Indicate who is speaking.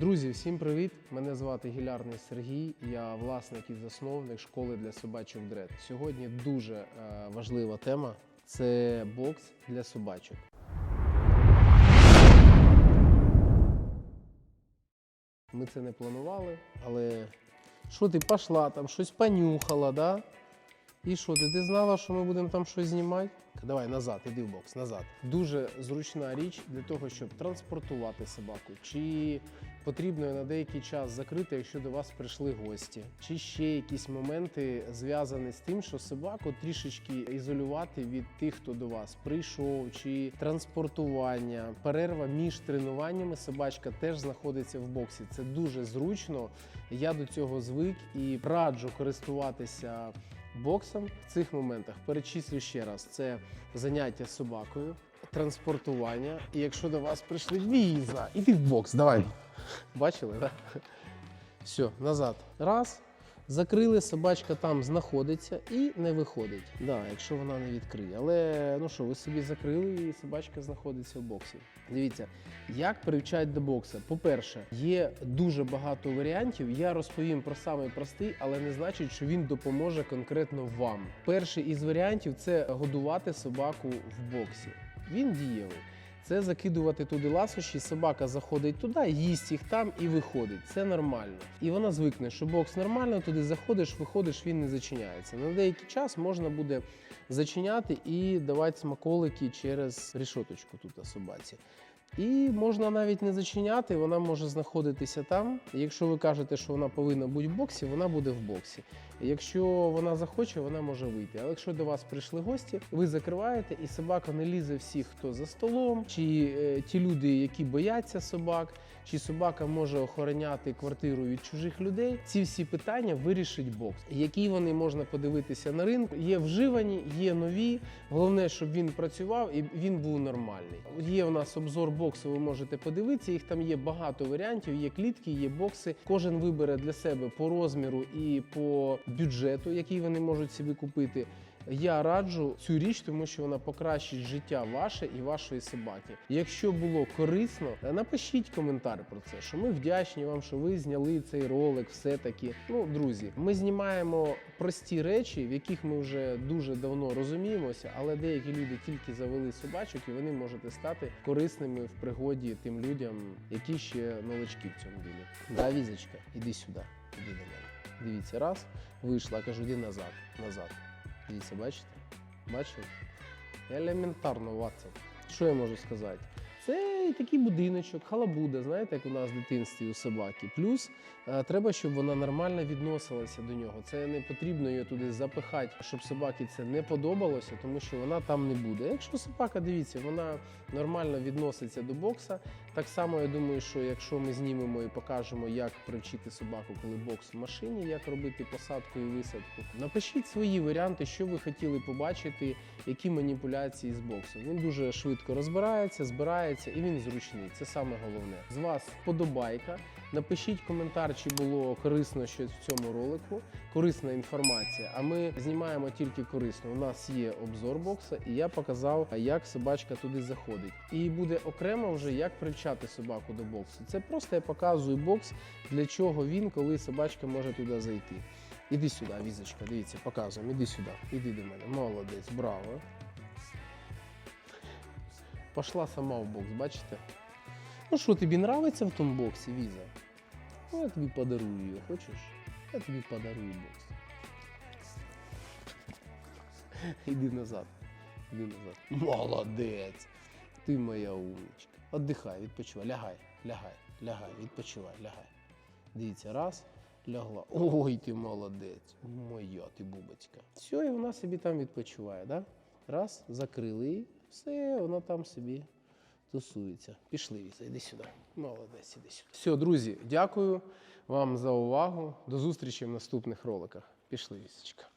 Speaker 1: Друзі, всім привіт! Мене звати Гілярний Сергій. Я власник і засновник школи для собачок Дред. Сьогодні дуже е, важлива тема це бокс для собачок. Ми це не планували, але що ти пішла там, щось понюхала, да? І що ти? Ти знала, що ми будемо там щось знімати? Давай назад, іди в бокс, назад. Дуже зручна річ для того, щоб транспортувати собаку. Чи потрібно на деякий час закрити, якщо до вас прийшли гості, чи ще якісь моменти зв'язані з тим, що собаку трішечки ізолювати від тих, хто до вас прийшов, чи транспортування, перерва між тренуваннями. Собачка теж знаходиться в боксі. Це дуже зручно. Я до цього звик і раджу користуватися боксом в цих моментах. Перечислю ще раз: це заняття собакою, транспортування. І якщо до вас прийшли віза, іди в бокс, давай. Бачили, так? Все, назад. Раз. Закрили, собачка там знаходиться і не виходить. Да, якщо вона не відкриє. Але ну що, ви собі закрили, і собачка знаходиться в боксі. Дивіться, як привчають до бокса. По-перше, є дуже багато варіантів. Я розповім про самий простий, але не значить, що він допоможе конкретно вам. Перший із варіантів це годувати собаку в боксі. Він дієвий. Це закидувати туди ласощі, собака заходить туди, їсть їх там і виходить. Це нормально. І вона звикне, що бокс нормально, туди заходиш, виходиш, він не зачиняється. На деякий час можна буде зачиняти і давати смаколики через рішоточку тут собаці. І можна навіть не зачиняти, вона може знаходитися там. Якщо ви кажете, що вона повинна бути в боксі, вона буде в боксі. Якщо вона захоче, вона може вийти. Але якщо до вас прийшли гості, ви закриваєте, і собака не лізе всіх, хто за столом, чи е, ті люди, які бояться собак, чи собака може охороняти квартиру від чужих людей. Ці всі питання вирішить бокс. Які вони можна подивитися на ринку. Є вживані, є нові. Головне, щоб він працював і він був нормальний. Є у нас обзор боксу, ви можете подивитися. Їх там є багато варіантів. Є клітки, є бокси. Кожен вибере для себе по розміру і по бюджету, який вони можуть собі купити. Я раджу цю річ, тому що вона покращить життя ваше і вашої собаки. Якщо було корисно, напишіть коментар про це, що ми вдячні вам, що ви зняли цей ролик. Все таки, ну друзі, ми знімаємо прості речі, в яких ми вже дуже давно розуміємося, але деякі люди тільки завели собачок, і вони можуть стати корисними в пригоді тим людям, які ще новачки в цьому ділі. Да, візочка, іди сюди, іди до мене. Дивіться, раз вийшла, кажу, іди назад, назад. Дивіться, бачите? Бачите? Елементарно, Ватсон. Що я можу сказати? Це такий будиночок, халабуда, знаєте, як у нас в дитинстві у собаки. Плюс е, треба, щоб вона нормально відносилася до нього. Це не потрібно її туди запихати, щоб собаці це не подобалося, тому що вона там не буде. Якщо собака, дивіться, вона нормально відноситься до бокса. Так само я думаю, що якщо ми знімемо і покажемо, як привчити собаку, коли бокс в машині, як робити посадку і висадку. Напишіть свої варіанти, що ви хотіли побачити, які маніпуляції з боксом. Він дуже швидко розбирається, збирається і він зручний. Це саме головне. З вас вподобайка. Напишіть коментар, чи було корисно щось в цьому ролику, корисна інформація. А ми знімаємо тільки корисно. У нас є обзор бокса, і я показав, як собачка туди заходить. І буде окремо вже як привчати собаку до боксу. Це просто я показую бокс, для чого він, коли собачка може туди зайти. Іди сюди, візочка, дивіться, показуємо. Іди сюди, іди до мене. Молодець, браво. Пошла сама в бокс, бачите? Ну що, тобі нравиться в тому боксі, віза? Ну, я тобі подарую її, хочеш? Я тобі подарую бокс. Іди назад. Іди назад. Молодець. Ти моя умничка. Отдихай, відпочивай. Лягай, лягай, лягай, відпочивай, лягай. Дивіться, раз, лягла. Ой, ти молодець. Моя ти бубочка. Все, і вона собі там відпочиває, да? Раз, закрили її, все, вона там собі тусується. Пішли, Віза, іди сюди. Молодець, іди сюди. Все, друзі, дякую вам за увагу. До зустрічі в наступних роликах. Пішли, Вісечка.